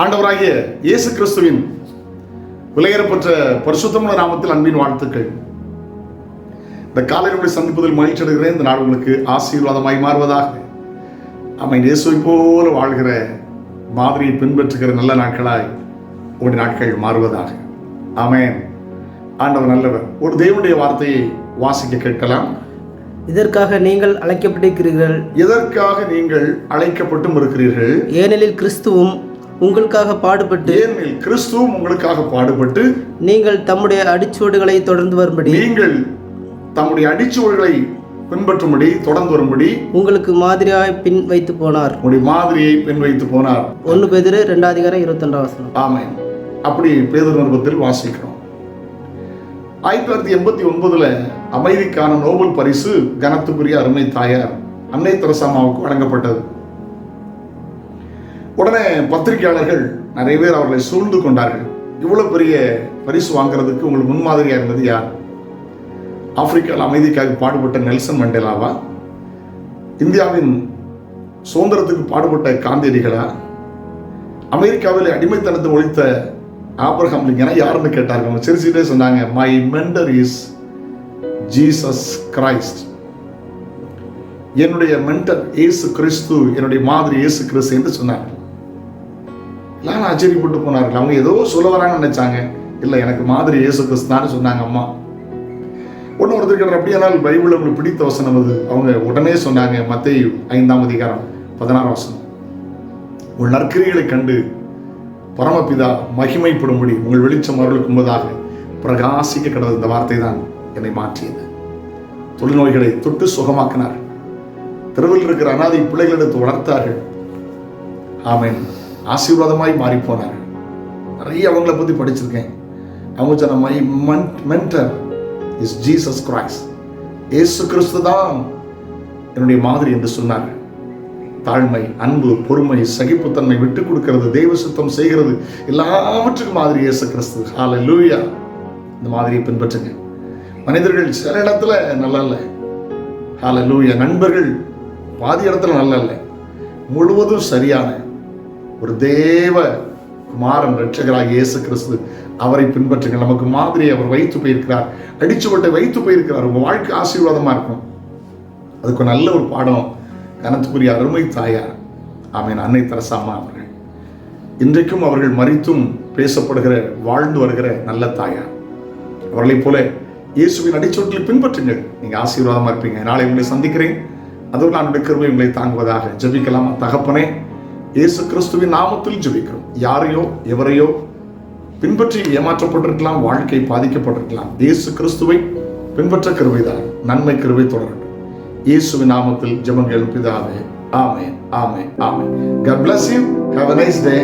ஆண்டவராகிய இயேசு கிறிஸ்துவின் விலையேறப்பட்ட பரிசுத்தமுள்ள நாமத்தில் அன்பின் வாழ்த்துக்கள். இந்த உங்களை சந்திப்பதில் மகிழ்ச்சி அடைகிறேன். இந்த நாள் உங்களுக்கு ஆசீர்வாதமாய் மாறுவதாக. அம்மை இயேசுவை போல வாழ்கிற மாதிரியை பின்பற்றுகிற நல்ல நாட்களாய் உங்களுடைய நாட்கள் மாறுவதாக. ஆமென். ஆண்டவர் நல்லவர். ஒரு தேவனுடைய வார்த்தையை வாசிக்க கேட்கலாம். இதற்காக நீங்கள் அழைக்கப்பட்டிருக்கிறீர்கள். எதற்காக நீங்கள் அழைக்கப்பட்டும் இருக்கிறீர்கள்? ஏனெனில் கிறிஸ்துவும் உங்களுக்காக பாடுபட்டு ஏனெனில் கிறிஸ்துவும் உங்களுக்காக பாடுபட்டு நீங்கள் தம்முடைய அடிச்சுவடுகளை தொடர்ந்து வரும்படி நீங்கள் தம்முடைய அடிச்சுவடுகளை பின்பற்றும்படி தொடர்ந்து வரும்படி உங்களுக்கு மாதிரியாய் பின் வைத்து போனார். உங்களுடைய மாதிரியை பின் வைத்து போனார். ஒன்று பேதிரு ரெண்டாம் அதிகாரம் இருபத்தொன்றாம் வசனம். ஆமென். அப்படி பேதர் நிருபத்தில் வாசிக்கிறோம். ஆயிரத்தி தொள்ளாயிரத்தி எண்பத்தி ஒன்பதுல அமைதிக்கான நோபல் பரிசு கனத்துக்குரிய அருமை தாயார் அன்னை தெரசாமாவுக்கு வழங்கப்பட்டது. உடனே பத்திரிகையாளர்கள் நிறைய பேர் அவர்களை சூழ்ந்து கொண்டார்கள். இவ்வளவு பெரிய பரிசு வாங்குறதுக்கு உங்களுக்கு முன்மாதிரியா இருந்தது யார்? ஆப்பிரிக்காவில் அமைதிக்காக பாடுபட்ட நெல்சன் மண்டேலாவா? இந்தியாவின் சுதந்திரத்துக்கு பாடுபட்ட காந்தியடிகளா? அமெரிக்காவில் அடிமைத்தனத்தை ஒழித்த ஆப்ரஹாம் லிங்கனா யாருன்னு கேட்டார்கள்? அவங்க சிரிச்சுட்டே சொன்னாங்க my mentor is Jesus Christ என்னுடைய மென்டர் இயேசு கிறிஸ்து என்னுடைய மாதிரி இயேசு கிறிஸ்து என்று சொன்னார்கள். எல்லாரும் ஆச்சரியப்பட்டு போனார்கள். அவங்க ஏதோ சொல்ல வராங்கன்னு நினைச்சாங்க. இல்லை எனக்கு மாதிரி இயேசு கிறிஸ்தான்னு சொன்னாங்க அம்மா. ஒன்று ஒருத்தர் கேட்டார் அப்படியானால் பைபிள் அவங்களுக்கு பிடித்த வசனம் அது. அவங்க உடனே சொன்னாங்க மத்தேயு ஐந்தாம் அதிகாரம் பதினாறாம் வசனம். உங்கள் நற்கிரிகளை கண்டு பரமபிதா மகிமைப்படும்படி உங்கள் வெளிச்சம் அவர்களுக்கு முன்பதாக பிரகாசிக்க கிடந்த இந்த வார்த்தை தான் என்னை மாற்றியது. தொழுநோய்களை தொட்டு சுகமாக்கினார் தெருவில் இருக்கிற அனாதை பிள்ளைகளிடத்து வளர்த்தார்கள். ஆமேன். ஆசீர்வாதமாய் மாறி போனார் நிறைய அவங்கள பத்தி படிச்சிருக்கேன். அவங்க சொன்ன my mentor is Jesus Christ இயேசு கிறிஸ்து தான் என்னுடைய மாதிரி என்று சொன்னார். தாழ்மை அன்பு பொறுமை சகிப்புத்தன்மை விட்டு கொடுக்கிறது தெய்வ சுத்தம் செய்கிறது எல்லாவற்றுக்கும் மாதிரி இயேசு கிறிஸ்து. ஹalleluya இந்த மாதிரியை பின்பற்றுங்க. மனிதர்கள் சில இடத்துல நல்லா இல்லை. லூயா நண்பர்கள் பாதி இடத்துல நல்லா இல்லை. முழுவதும் சரியான ஒரு தேவ குமாரன் ரட்சகராக இயேசு கிறிஸ்து அவரை பின்பற்றுங்கள். நமக்கு மாதிரி அவர் வைத்து போயிருக்கிறார். அடிச்சுவட்டை வைத்து போயிருக்கிறார். உங்க வாழ்க்கை ஆசீர்வாதமா இருக்கும். அதுக்கு நல்ல ஒரு பாடம். கனத்துக்குரிய அருமை தாயார். ஆமீன். அன்னை தரசாமா அவர்கள். இன்றைக்கும் அவர்கள் மறித்தும் பேசப்படுகிற வாழ்ந்து வருகிற நல்ல தாயார். அவர்களைப் போல இயேசுவின் அடிச்சொட்டில் பின்பற்றுங்கள். நீங்க ஆசீர்வாதமா இருப்பீங்க. நாளை உங்களை சந்திக்கிறேன். அதோடு நான் கிருபை உங்களை தாங்குவதாக ஜபிக்கலாமா? தகப்பனே இயேசு கிறிஸ்துவின் நாமத்தில் ஜெபிக்கிறோம். யாரையோ எவரையோ பின்பற்றி ஏமாற்றப்பட்டிருக்கலாம் வாழ்க்கை பாதிக்கப்பட்டிருக்கலாம். இயேசு கிறிஸ்துவை பின்பற்ற கிருபைதான் நன்மை கிருவை தொடரட்டும். இயேசுவின் நாமத்தில் ஜெபங்கள் பிதாவே ஆமே ஆமே ஆமே God bless you Have a nice day